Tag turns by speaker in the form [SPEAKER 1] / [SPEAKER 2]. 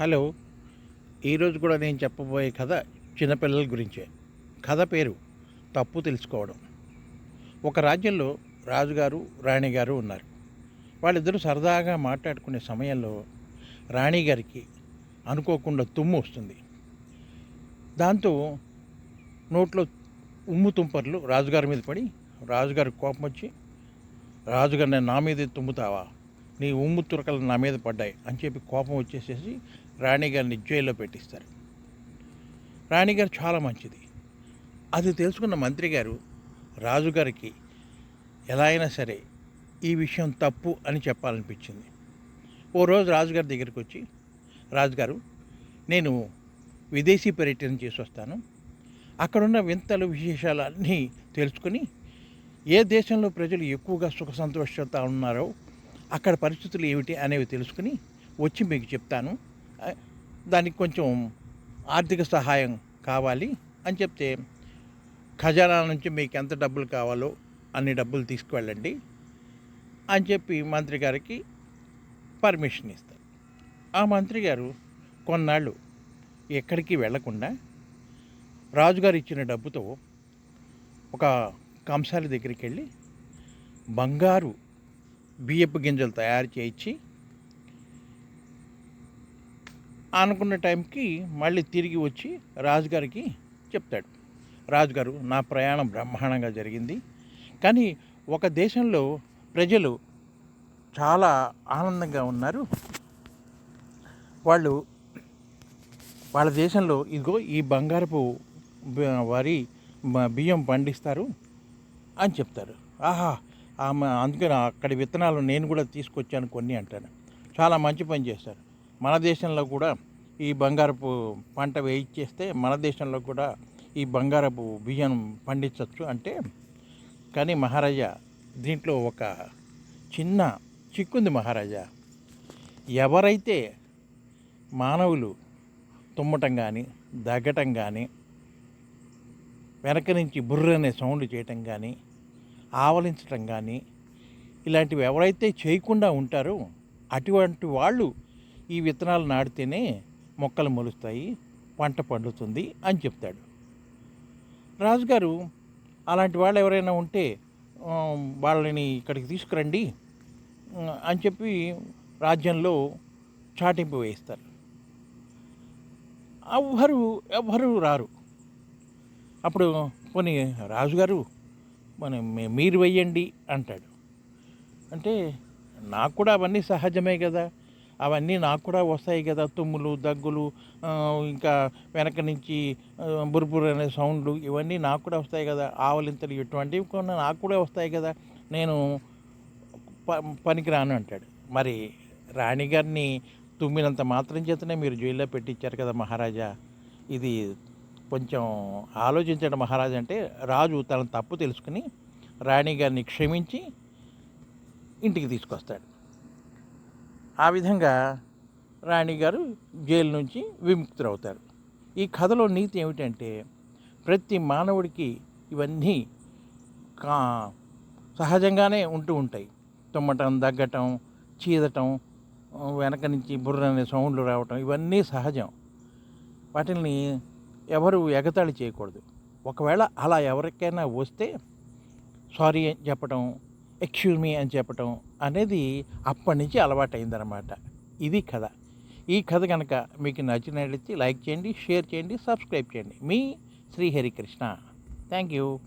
[SPEAKER 1] Hello ఈరోజు కూడా నేను చెప్పబోయే కథ చిన్నపిల్లల గురించే. కథ పేరు తప్పు తెలుసుకోవడం. ఒక రాజ్యంలో రాజుగారు రాణిగారు ఉన్నారు. వాళ్ళిద్దరూ సరదాగా మాట్లాడుకునే సమయంలో రాణిగారికి అనుకోకుండా తుమ్ము వస్తుంది. దాంతో నోట్లో ఉమ్ము తుంపర్లు రాజుగారి మీద పడి రాజుగారి కోపం వచ్చి రాజుగారు నేను నా మీదే తుమ్ముతావా? నీ ఉమ్ము తురకలు నా మీద పడ్డాయి అని చెప్పి కోపం వచ్చేసేసి రాణిగారిని జైల్లో పెట్టిస్తారు. రాణిగారు చాలా మంచిది. అది తెలుసుకున్న మంత్రి గారు రాజుగారికి ఎలా అయినా సరే ఈ విషయం తప్పు అని చెప్పాలనిపించింది. ఓ రోజు రాజుగారి దగ్గరికి వచ్చి రాజుగారు నేను విదేశీ పర్యటన చేసి వస్తాను. అక్కడున్న వింతలు విశేషాలు అన్నీ ఏ దేశంలో ప్రజలు ఎక్కువగా సుఖ సంతోషత ఉన్నారో అక్కడ పరిస్థితులు ఏమిటి అనేవి తెలుసుకుని వచ్చి మీకు చెప్తాను. దానికి కొంచెం ఆర్థిక సహాయం కావాలి అని చెప్తే ఖజానా నుంచి మీకు ఎంత డబ్బులు కావాలో అన్ని డబ్బులు తీసుకువెళ్ళండి అని చెప్పి మంత్రి గారికి పర్మిషన్ ఇస్తారు. ఆ మంత్రి గారు కొన్నాళ్ళు ఎక్కడికి వెళ్ళకుండా రాజుగారు ఇచ్చిన డబ్బుతో ఒక కంసాలి దగ్గరికి వెళ్ళి బంగారు బియ్యపు గింజలు తయారు చేయించి అనుకున్న టైంకి మళ్ళీ తిరిగి వచ్చి రాజుగారికి చెప్తాడు. రాజుగారు నా ప్రయాణం బ్రహ్మాండంగా జరిగింది. కానీ ఒక దేశంలో ప్రజలు చాలా ఆనందంగా ఉన్నారు. వాళ్ళు వాళ్ళ దేశంలో ఇదిగో ఈ బంగారపు వరి బియ్యం పండిస్తారు అని చెప్తారు. ఆహా ఆమె అందుకని అక్కడి విత్తనాలు నేను కూడా తీసుకొచ్చాను కొన్ని అంటాను. చాలా మంచి పని చేస్తారు. మన దేశంలో కూడా ఈ బంగారపు పంట వేయించేస్తే మన దేశంలో కూడా ఈ బంగారపు బియ్యం పండించవచ్చు అంటే కానీ మహారాజా దీంట్లో ఒక చిన్న చిక్కుంది మహారాజా. ఎవరైతే మానవులు తుమ్మటం కానీ దగ్గటం కానీ వెనక నుంచి బుర్ర అనే సౌండ్ చేయటం కానీ ఆవలించటం కానీ ఇలాంటివి ఎవరైతే చేయకుండా ఉంటారో అటువంటి వాళ్ళు ఈ విత్తనాలు నాటితేనే మొక్కలు మొలుస్తాయి పంట పండుతుంది అని చెప్తాడు. రాజుగారు అలాంటి వాళ్ళు ఎవరైనా ఉంటే వాళ్ళని ఇక్కడికి తీసుకురండి అని చెప్పి రాజ్యంలో చాటింపు వేయిస్తారు ఎవ్వరు ఎవ్వరు రారు. అప్పుడు పోనీ రాజుగారు మన మీరు వెయ్యండి అంటాడు. అంటే నాకు కూడా అవన్నీ సహజమే కదా. అవన్నీ నాకు కూడా వస్తాయి కదా. తుమ్ములు దగ్గులు ఇంకా వెనక నుంచి ఆ, బుర్బుర్ అనే సౌండ్లు ఇవన్నీ నాకు కూడా వస్తాయి కదా. ఆవలింతలు ఇటువంటివి కొన్ని నాకు కూడా వస్తాయి కదా. నేను ప పనికిరాను అంటాడు. మరి రాణిగారిని తుమ్మినంత మాత్రం చేతనే మీరు జైల్లో పెట్టించారు కదా మహారాజా. ఇది కొంచెం ఆలోచించండి మహారాజా అంటే రాజు తన తప్పు తెలుసుకుని రాణిగారిని క్షమించి ఇంటికి తీసుకొస్తాడు. ఆ విధంగా రాణిగారు జైలు నుంచి విముక్తులవుతారు. ఈ కథలో నీతి ఏమిటంటే ప్రతి మానవుడికి ఇవన్నీ కా సహజంగానే ఉంటూ ఉంటాయి. తుమ్మటం దగ్గటం చీదటం వెనక నుంచి బుర్రనే సౌండ్లు రావటం ఇవన్నీ సహజం. వాటిని ఎవరు ఎగతాళి చేయకూడదు. ఒకవేళ అలా ఎవరికైనా వస్తే సారీ చెప్పడం చెప్పటం ఎక్స్క్యూజ్ మీ అని చెప్పటం అనేది అప్పటి నుంచి అలవాటైందనమాట ఇది కథ. ఈ కథ కనుక మీకు నచ్చినట్లయితే లైక్ చేయండి షేర్ చేయండి సబ్స్క్రైబ్ చేయండి. మీ శ్రీహరికృష్ణ. Thank you.